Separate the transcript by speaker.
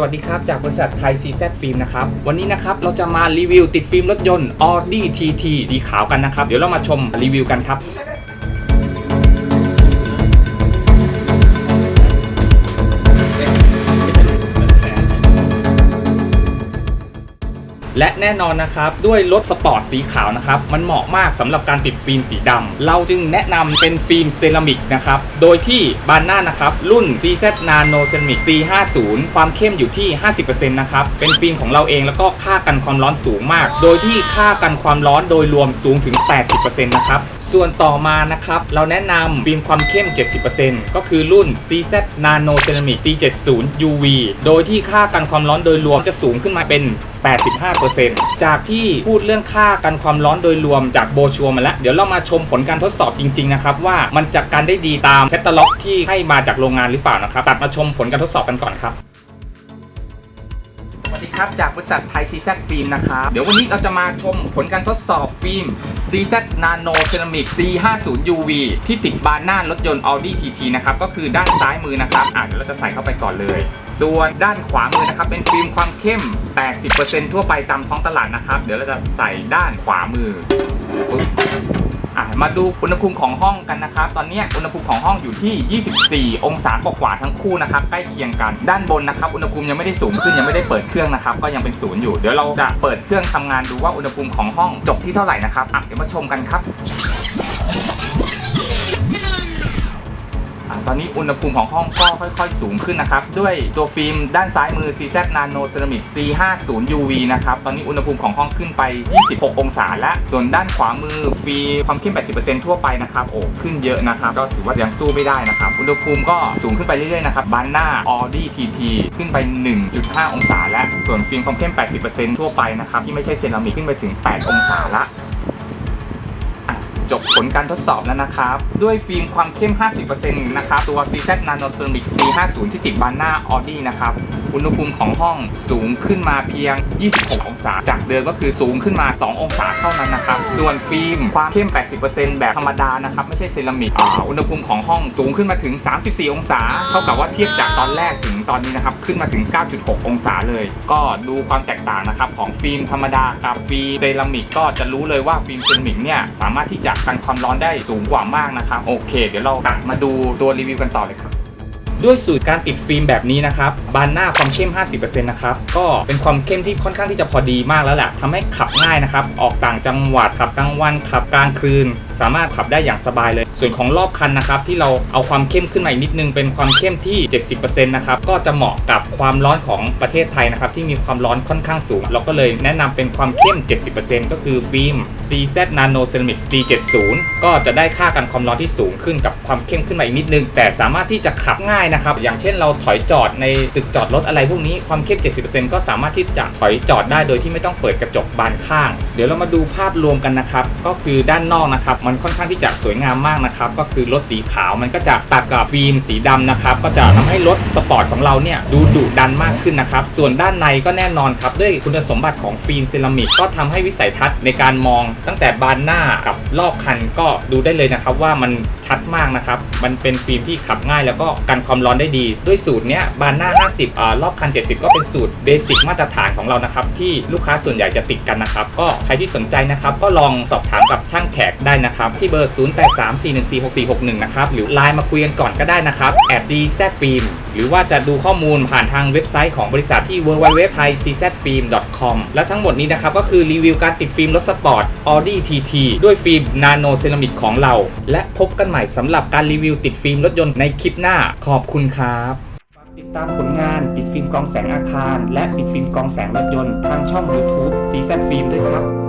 Speaker 1: สวัสดีครับ จากบริษัทไทย CZ ฟิล์มนะครับ วันนี้นะครับ เราจะมารีวิวติดฟิล์มรถยนต์ Audi TT สีขาวกันนะครับ เดี๋ยวเรามาชมรีวิวกันครับ และแน่นอนนะครับด้วยรถสปอร์ตสีขาวนะครับมันเหมาะมากสำหรับการติดฟิล์มสีดำเราจึงแนะนำเป็นฟิล์มเซรามิกนะครับโดยที่บานหน้านะครับรุ่น CZ Nano Ceramic C50 ความเข้มอยู่ที่ 50%นะครับเป็นฟิล์มของเราเองแล้วก็ค่ากันความร้อนสูงมาก โดยที่ค่ากันความร้อนโดยรวมสูงถึง 80%นะครับ ส่วนต่อมานะครับ เราแนะนำฟิล์มความเข้ม 70%ก็คือรุ่น CZ Nano Ceramic C70 UV โดยที่ค่ากันความร้อนโดยรวมจะสูงขึ้นมาเป็น 85%จากที่พูดเรื่องค่ากันความร้อนโดยรวมจากโบชัวมาแล้ว เดี๋ยวเรามาชมผลการทดสอบจริง ๆ นะครับ ว่ามันจะการได้ดีตามแคตตาล็อกที่ให้มาจากโรงงานหรือเปล่านะครับ ตัดมาชมผลการทดสอบกันก่อนครับ วัสดีครับจากบริษัทไทย CZ ฟิล์มนะครับเดี๋ยววันนี้เราจะมาชมผลการทดสอบฟิล์ม CZ Nano Ceramic C50 UV ที่ติดบานหน้ารถยนต์ Audi TT นะครับก็คือด้านซ้ายมือนะครับอะเดี๋ยวเราจะใส่เข้าไปก่อนเลยส่วนด้านขวามือนะครับเป็นฟิล์มความเข้ม 80%ทั่วไปตามท้องตลาดนะครับ เดี๋ยวเราจะใส่ด้านขวามือปึ๊บ มาดูอุณหภูมิของห้องกันนะครับ ตอนนี้อุณหภูมิของห้องอยู่ที่ 24 องศากว่าๆทั้งคู่นะครับ ใกล้เคียงกัน ด้านบนนะครับอุณหภูมิยังไม่ได้สูงขึ้นยังไม่ได้เปิดเครื่องนะครับ ก็ยังเป็นศูนย์อยู่ เดี๋ยวเราจะเปิดเครื่องทำงานดูว่าอุณหภูมิของห้องจบที่เท่าไหร่นะครับอะเดี๋ยวมาชมกันครับ ตอนนี้อุณหภูมิของห้องก็ค่อยๆ สูงขึ้นนะครับ ด้วยตัวฟิล์มด้านซ้ายมือ CZ Nano Ceramic C50 UV นะครับ ตอนนี้อุณหภูมิของห้องขึ้นไป 26 องศาแล้วส่วนด้านขวามือฟิล์มความเข้ม 80%ทั่วไปนะครับ โอ้ ขึ้นเยอะนะครับ ก็ถือว่ายังสู้ไม่ได้นะครับ อุณหภูมิก็สูงขึ้นไปเรื่อยๆนะครับบานหน้า Audi TT ขึ้นไป 1.5 องศาแล้วส่วนฟิล์มความเข้ม 80%ทั่วไปนะครับที่ไม่ใช่เซรามิกขึ้นไปถึง 8 องศาละ จบผลการทดสอบแล้วนะครับ ด้วยฟิล์มความเข้ม 50%นะครับ ตัว CZ Nano Ceramic C50 ที่ติดบานหน้า Audi นะครับ อุณหภูมิของห้องสูงขึ้นมาเพียง 26 องศา จากเดิมก็คือสูงขึ้นมา 2 องศาเท่านั้นนะครับ ส่วนฟิล์มความเข้ม 80%แบบธรรมดานะครับ ไม่ใช่เซรามิกอุณหภูมิของห้องสูงขึ้นมาถึง 34 องศา เท่ากับว่าเทียบจากตอนแรกถึง ตอนนี้นะครับขึ้นมาถึง 9.6 องศาเลย ก็ดูความแตกต่างนะครับของฟิล์มธรรมดากับฟิล์มเซรามิกก็จะรู้เลยว่าฟิล์มเซรามิกเนี่ยสามารถที่จะกันความร้อนได้สูงกว่ามากนะครับโอเค เดี๋ยวเราตัดมาดูตัวรีวิวกันต่อเลยครับด้วยสูตรการติดฟิล์มแบบนี้นะครับ บานหน้าความเข้ม 50%นะครับ ก็เป็นความเข้มที่ค่อนข้างที่จะพอดีมากแล้วแหละทำให้ขับง่ายนะครับ ออกต่างจังหวัดขับกลางวันขับกลางคืน สามารถขับได้อย่างสบายเลย ส่วนของรอบคันนะครับที่เราเอาความเข้มขึ้นมาอีกนิดนึงเป็นความเข้มที่ 70%นะครับก็จะเหมาะกับความร้อนของประเทศไทยนะครับที่มีความร้อนค่อนข้างสูง เราก็เลยแนะนำเป็นความเข้ม 70%ก็คือฟิล์ม CZ Nano Ceramic C70 ก็จะได้ค่ากันความร้อนที่สูงขึ้นกับความเข้มขึ้นมาอีกนิดนึง แต่สามารถที่จะขับง่ายนะครับอย่างเช่นเราถอยจอดในตึกจอดรถอะไรพวกนี้ความเข้ม 70%ก็สามารถที่จะถอยจอดได้โดยที่ไม่ต้องเปิดกระจกบานข้าง เดี๋ยวเรามาดูภาพรวมกันนะครับก็คือด้านนอกนะครับมันค่อนข้างที่จะสวยงามมากนะครับ ก็คือรถสีขาวมันก็จะตัดกับฟิล์มสีดำนะครับ ก็จะทำให้รถสปอร์ตของเราเนี่ยดูดุดันมากขึ้นนะครับ ส่วนด้านในก็แน่นอนครับ ด้วยคุณสมบัติของฟิล์มเซรามิกก็ทำให้วิสัยทัศน์ในการมองตั้งแต่บานหน้ากับรอบคันก็ดูได้เลยนะครับว่ามันชัดมากนะครับ มันเป็นฟิล์มที่ขับง่าย แล้วก็กันความร้อนได้ดี ด้วยสูตรเนี้ยบานหน้า 50อ่ารอบคัน 70 ก็เป็นสูตรเบสิกมาตรฐานของเรานะครับ ที่ลูกค้าส่วนใหญ่จะติดกันนะครับ ก็ใครที่สนใจนะครับ ก็ลองสอบถามกับช่างแขกได้นะครับที่เบอร์ 0834146461 นะครับหรือไลน์มาคุยกันก่อนก็ได้นะครับแอด CZ Film หรือว่าจะดูข้อมูลผ่านทางเว็บไซต์ของบริษัทที่ www.thaiczfilm.com และทั้งหมดนี้นะครับก็คือรีวิวการติดฟิล์มรถสปอร์ต Audi TT ด้วยฟิล์มนาโนเซรามิกของเรา และพบกันใหม่สำหรับการรีวิวติดฟิล์มรถยนต์ในคลิปหน้า ขอบคุณครับฝากติดตามผลงานติดฟิล์มกองแสงอาคาร และติดฟิล์มกองแสงรถยนต์ทางช่อง YouTube CZ Film ด้วยครับ